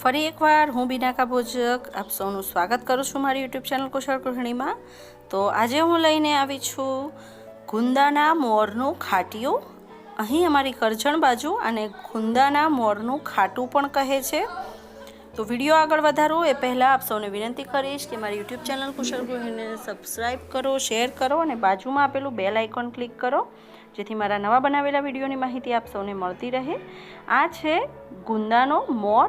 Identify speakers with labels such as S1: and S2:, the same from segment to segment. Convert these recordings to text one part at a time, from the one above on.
S1: ફરી એકવાર હું બિનાકા ભોજક, આપ સૌનું સ્વાગત કરું છું મારી યુટ્યુબ ચેનલ કુશળ ગૃહિણીમાં. તો આજે હું લઈને આવી છું ગુંદાના મોરનું ખાટિયું. અહીં અમારી કરજણ બાજુ અને ગુંદાના મોરનું ખાટું પણ કહે છે. તો વીડિયો આગળ વધારો, એ પહેલાં આપ સૌને વિનંતી કરીશ કે મારી યુટ્યુબ ચેનલ કુશળ ગૃહિણીને સબસ્ક્રાઈબ કરો શેર કરો અને બાજુમાં આપેલું બેલ આઇકોન ક્લિક કરો, જેથી મારા નવા બનાવેલા વિડીયોની માહિતી આપ સૌને મળતી રહે. આ છે ગુંદાનો મોર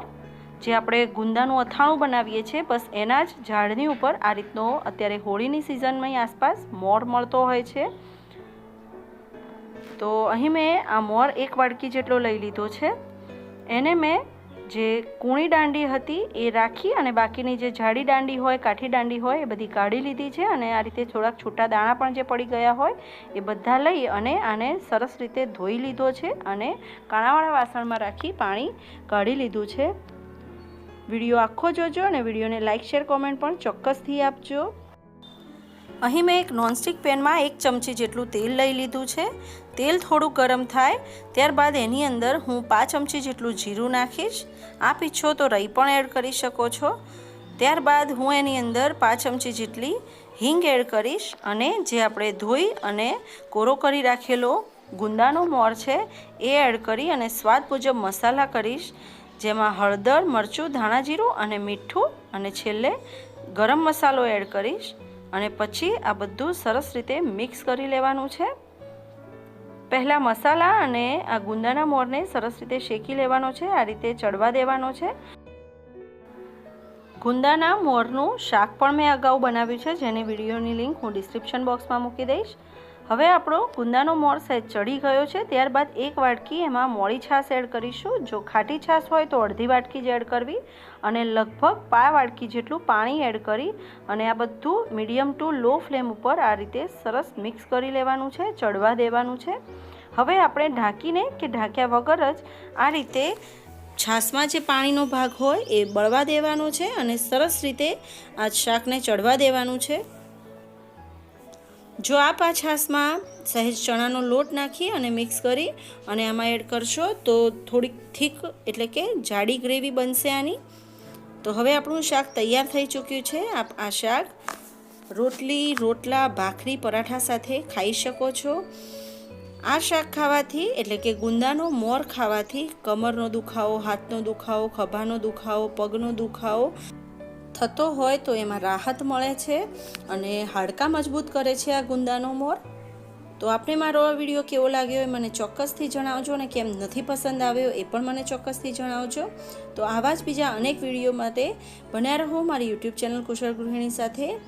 S1: જે આપણે ગુંદાનું અથાણું બનાવીએ છીએ, બસ એના જ ઝાડની ઉપર આ રીતનો અત્યારે હોળીની સિઝનમાં આસપાસ મોર મળતો હોય છે. તો અહીં મેં આ મોર એક વાડકી જેટલો લઈ લીધો છે. એને મેં જે કૂણી દાંડી હતી એ રાખી અને બાકીની જે જાડી દાંડી હોય, કાઠી દાંડી હોય, એ બધી કાઢી લીધી છે અને આ રીતે થોડાક છૂટા દાણા પણ જે પડી ગયા હોય, એ બધા લઈ અને આને સરસ રીતે ધોઈ લીધો છે અને કાણાવાળા વાસણમાં રાખી પાણી કાઢી લીધું છે. વીડિયો આખો જોજો અને વિડીયોને લાઇક શેર, કોમેન્ટ પણ ચોક્કસથી આપજો. અહીં મેં એક નોનસ્ટિક પેનમાં એક ચમચી જેટલું તેલ લઈ લીધું છે. તેલ થોડું ગરમ થાય, ત્યારબાદ એની અંદર હું પાંચ ચમચી જેટલું જીરું નાખીશ. આપ ઈચ્છો તો રહી પણ એડ કરી શકો છો. ત્યારબાદ હું એની અંદર પાંચ ચમચી જેટલી હિંગ એડ કરીશ અને જે આપણે ધોઈ અને કોરો કરી રાખેલો ગુંદાનો મોર છે, એ એડ કરી અને સ્વાદ મુજબ મસાલા કરીશ. જેમાં હળદર, મરચું, ધાણા જીરું અને મીઠું અને છેલ્લે ગરમ મસાલો એડ કરીશ અને પછી આ બધું સરસ રીતે મિક્સ કરી લેવાનું છે. પહેલાં મસાલા અને આ ગુંદાના મોરને સરસ રીતે શેકી લેવાનો છે, આ રીતે ચડવા દેવાનો છે. ગુંદાના મોરનું શાક પણ મેં અગાઉ બનાવ્યું છે, જેની વિડીયોની લિંક હું ડિસ્ક્રિપ્શન બોક્સમાં મૂકી દઈશ. હવે આપણો ગુંદાનો મોર સહેજ ચડી ગયો છે. ત્યારબાદ એક વાટકી એમાં મોળી છાશ એડ કરીશું. જો ખાટી છાશ હોય તો અડધી વાટકી જ એડ કરવી અને લગભગ પા વાટકી જેટલું પાણી એડ કરી અને આ બધું મીડિયમ ટુ લો ફ્લેમ ઉપર આ રીતે સરસ મિક્સ કરી લેવાનું છે, ચડવા દેવાનું છે. હવે આપણે ઢાંકીને કે ઢાંક્યા વગર જ આ રીતે છાશમાં જે પાણીનો ભાગ હોય એ બળવા દેવાનો છે અને સરસ રીતે આ શાકને ચડવા દેવાનું છે. જો આપ આ છાશમાં સહેજ ચણાનો લોટ નાખી અને મિક્સ કરી અને આમાં એડ કરશો, તો થોડીક થીક એટલે કે જાડી ગ્રેવી બનશે આની. તો હવે આપણું શાક તૈયાર થઈ ચૂક્યું છે. આપ આ શાક રોટલી, રોટલા, ભાખરી, પરાઠા સાથે ખાઈ શકો છો. આ શાક ખાવાથી એટલે કે ગુંદાનો મોર ખાવાથી કમરનો દુખાવો, હાથનો દુખાવો, ખભાનો દુખાવો, પગનો દુખાવો થતો હોય તો એમાં રાહત મળે છે અને હાડકાં મજબૂત કરે છે આ ગુંદાનો મોર. તો આપને મારો વીડિયો કેવો લાગ્યો એ મને ચોક્કસથી જણાવજો અને કેમ નથી પસંદ આવ્યો એ પણ મને ચોક્કસથી જણાવજો. તો આવા જ બીજા અનેક વીડિયો માટે બન્યા રહો મારી યુટ્યુબ ચેનલ કુશળ ગૃહિણી સાથે.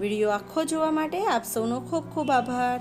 S1: વીડિયો આખો જોવા માટે આપ સૌનો ખૂબ ખૂબ આભાર.